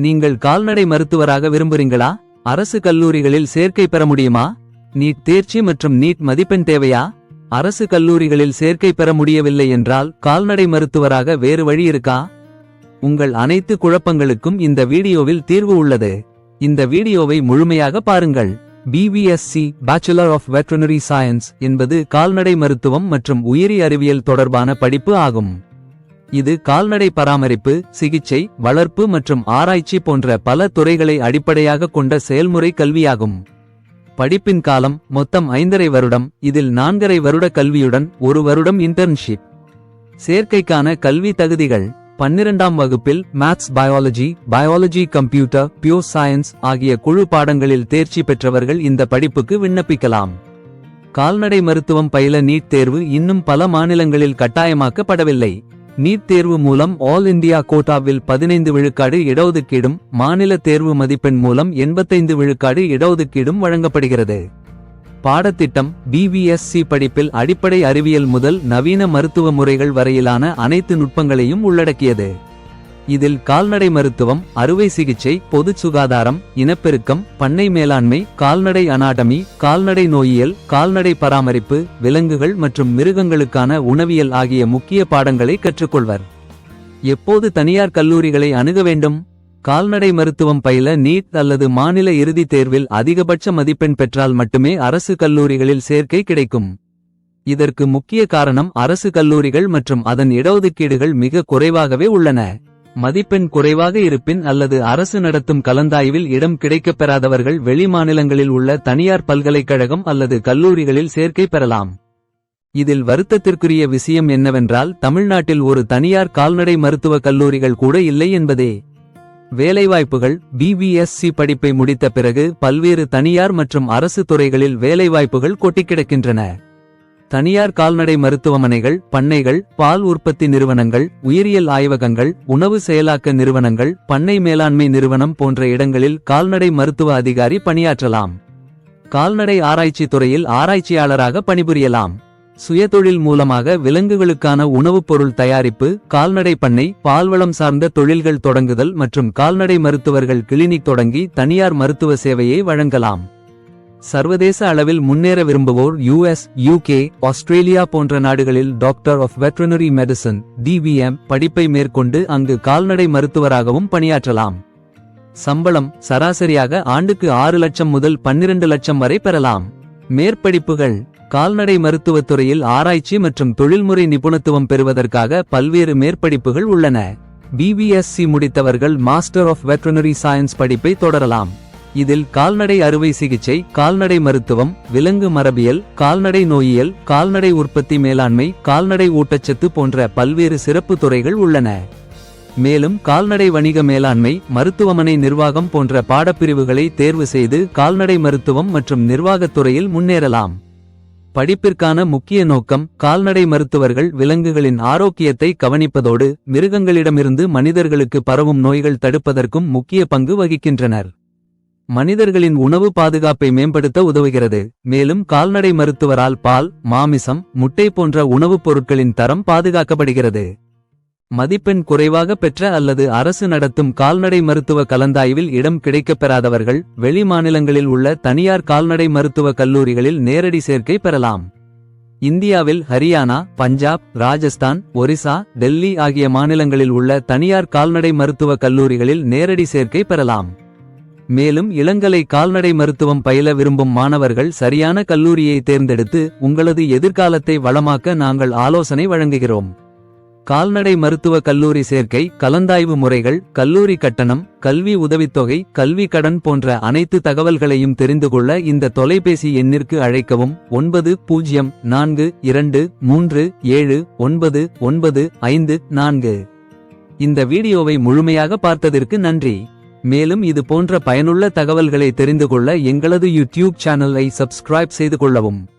நீங்கள் கால்நடை மருத்துவராக விரும்புறீங்களா? அரசு கல்லூரிகளில் சேர்க்கை பெற முடியுமா? நீட் தேர்ச்சி மற்றும் நீட் மதிப்பெண் தேவையா? அரசு கல்லூரிகளில் சேர்க்கை பெற முடியவில்லை என்றால் கால்நடை மருத்துவராக வேறு வழி இருக்கா? உங்கள் அனைத்து குழப்பங்களுக்கும் இந்த வீடியோவில் தீர்வு உள்ளது. இந்த வீடியோவை முழுமையாக பாருங்கள். BVSc bachelor of veterinary science என்பது கால்நடை மருத்துவம் மற்றும் உயிரி அறிவியல் தொடர்பான படிப்பு ஆகும். இது கால்நடை பராமரிப்பு சிகிச்சை வளர்ப்பு மற்றும் ஆராய்ச்சி போன்ற பல துறைகளை அடிப்படையாக கொண்ட செயல்முறை கல்வியாகும். படிப்பின் காலம் மொத்தம் ஐந்தரை வருடம் இதில் நான்கரை வருட கல்வியுடன் ஒரு வருடம் இன்டர்ன்ஷிப் சேர்க்கைக்கான கல்வி தகுதிகள் பன்னிரண்டாம் வகுப்பில் maths biology biology computer pure science ஆகிய குழு பாடங்களில் தேர்ச்சி பெற்றவர்கள் இந்த படிப்புக்கு விண்ணப்பிக்கலாம். கால்நடை மருத்துவம் பயில நீட் தேர்வு இன்னும் பல மாநிலங்களில் கட்டாயமாக்கப்படவில்லை. நீட் தேர்வு மூலம் ஆல் இந்தியா கோட்டாவில் பதினைந்து விழுக்காடு இடஒதுக்கீடும் மாநில தேர்வு மதிப்பெண் மூலம் எண்பத்தைந்து விழுக்காடு இடஒதுக்கீடும் வழங்கப்படுகிறது. பாடத்திட்டம் பிவிஎஸ்சி படிப்பில் அடிப்படை அறிவியல் முதல் நவீன மருத்துவ முறைகள் வரையிலான அனைத்து நுட்பங்களையும் உள்ளடக்கியது. இதில் கால்நடை மருத்துவம் அறுவை சிகிச்சை பொது சுகாதாரம் இனப்பெருக்கம் பண்ணை மேலாண்மை கால்நடை அனாட்டமி கால்நடை நோயியல் கால்நடை பராமரிப்பு விலங்குகள் மற்றும் மிருகங்களுக்கான உணவியல் ஆகிய முக்கிய பாடங்களை கற்றுக்கொள்வர். எப்போது தனியார் கல்லூரிகளை அணுக வேண்டும்? கால்நடை மருத்துவம் பயில நீட் அல்லது மாநில இறுதித் தேர்வில் அதிகபட்ச மதிப்பெண் பெற்றால் மட்டுமே அரசு கல்லூரிகளில் சேர்க்கை கிடைக்கும். இதற்கு முக்கிய காரணம் அரசு கல்லூரிகள் மற்றும் அதன் இடஒதுக்கீடுகள் மிக குறைவாகவே உள்ளன. மதிப்பெண் குறைவாக இருப்பின் அல்லது அரசு நடத்தும் கலந்தாய்வில் இடம் கிடைக்கப் பெறாதவர்கள் வெளிமாநிலங்களில் உள்ள தனியார் பல்கலைக்கழகம் அல்லது கல்லூரிகளில் சேர்க்கை பெறலாம். இதில் வருத்தத்திற்குரிய விஷயம் என்னவென்றால் தமிழ்நாட்டில் ஒரு தனியார் கால்நடை மருத்துவக் கல்லூரிகள் கூட இல்லை என்பதே. வேலைவாய்ப்புகள் பிபிஎஸ்சி படிப்பை முடித்த பிறகு பல்வேறு தனியார் மற்றும் அரசு துறைகளில் வேலைவாய்ப்புகள் கொட்டிக் கிடக்கின்றன தனியார் கால்நடை மருத்துவமனைகள் பண்ணைகள் பால் உற்பத்தி நிறுவனங்கள் உயிரியல் ஆய்வகங்கள் உணவு செயலாக்க நிறுவனங்கள் பண்ணை மேலாண்மை நிறுவனம் போன்ற இடங்களில் கால்நடை மருத்துவ அதிகாரி பணியாற்றலாம். கால்நடை ஆராய்ச்சி துறையில் ஆராய்ச்சியாளராக பணிபுரியலாம். சுயதொழில் மூலமாக விலங்குகளுக்கான உணவுப் பொருள் தயாரிப்பு கால்நடை பண்ணை பால்வளம் சார்ந்த தொழில்கள் தொடங்குதல் மற்றும் கால்நடை மருத்துவர்கள் கிளினிக் தொடங்கி தனியார் மருத்துவ சேவையை வழங்கலாம். சர்வதேச அளவில் முன்னேற விரும்புவோர் யுஎஸ் யூகே ஆஸ்திரேலியா போன்ற நாடுகளில் doctor of veterinary medicine DVM படிப்பை மேற்கொண்டு அங்கு கால்நடை மருத்துவராகவும் பணியாற்றலாம். சம்பளம் சராசரியாக ஆண்டுக்கு ஆறு லட்சம் முதல் பன்னிரண்டு லட்சம் வரை பெறலாம். மேற்படிப்புகள் கால்நடை மருத்துவத் துறையில் ஆராய்ச்சி மற்றும் தொழில்முறை நிபுணத்துவம் பெறுவதற்காக பல்வேறு மேற்படிப்புகள் உள்ளன. பிபிஎஸ்சி முடித்தவர்கள் மாஸ்டர் ஆஃப் வெட்டரினரி சயின்ஸ் படிப்பை தொடரலாம். இதில் கால்நடை அறுவை சிகிச்சை கால்நடை மருத்துவம் விலங்கு மரபியல் கால்நடை நோயியல் கால்நடை உற்பத்தி மேலாண்மை கால்நடை ஊட்டச்சத்து போன்ற பல்வேறு சிறப்பு துறைகள் உள்ளன. மேலும் கால்நடை வணிக மேலாண்மை மருத்துவமனை நிர்வாகம் போன்ற பாடப்பிரிவுகளை தேர்வு செய்து கால்நடை மருத்துவம் மற்றும் நிர்வாகத் துறையில் முன்னேறலாம். படிப்பிற்கான முக்கிய நோக்கம் கால்நடை மருத்துவர்கள் விலங்குகளின் ஆரோக்கியத்தை கவனிப்பதோடு மிருகங்களிடமிருந்து மனிதர்களுக்கு பரவும் நோய்கள் தடுப்பதற்கும் முக்கிய பங்கு வகிக்கின்றனர். மனிதர்களின் உணவு பாதுகாப்பை மேம்படுத்த உதவுகிறது. மேலும் கால்நடை மருத்துவரால் பால் மாமிசம் முட்டை போன்ற உணவுப் பொருட்களின் தரம் பாதுகாக்கப்படுகிறது. மதிப்பெண் குறைவாக பெற்ற அல்லது அரசு நடத்தும் கால்நடை மருத்துவ கலந்தாய்வில் இடம் கிடைக்கப் பெறாதவர்கள் வெளி மாநிலங்களில் உள்ள தனியார் கால்நடை மருத்துவ கல்லூரிகளில் நேரடி சேர்க்கை பெறலாம். இந்தியாவில் ஹரியானா பஞ்சாப் ராஜஸ்தான் ஒரிசா டெல்லி ஆகிய மாநிலங்களில் உள்ள தனியார் கால்நடை மருத்துவ கல்லூரிகளில் நேரடி சேர்க்கை பெறலாம். மேலும் இளங்கலை கால்நடை மருத்துவம் பயில விரும்பும் மாணவர்கள் சரியான கல்லூரியை தேர்ந்தெடுத்து உங்களது எதிர்காலத்தை வளமாக்க நாங்கள் ஆலோசனை வழங்குகிறோம். கால்நடை மருத்துவ கல்லூரி சேர்க்கை கலந்தாய்வு முறைகள் கல்லூரி கட்டணம் கல்வி உதவித்தொகை கல்வி கடன் போன்ற அனைத்து தகவல்களையும் தெரிந்து கொள்ள இந்த தொலைபேசி எண்ணிற்கு அழைக்கவும். ஒன்பது பூஜ்ஜியம் நான்கு இரண்டு மூன்று ஏழு ஒன்பது ஒன்பது ஐந்து நான்கு. இந்த வீடியோவை முழுமையாக பார்த்ததற்கு நன்றி. மேலும் இது போன்ற பயனுள்ள தகவல்களை தெரிந்து கொள்ள எங்களது யூடியூப் சேனலை சப்ஸ்கிரைப் செய்து கொள்ளவும்.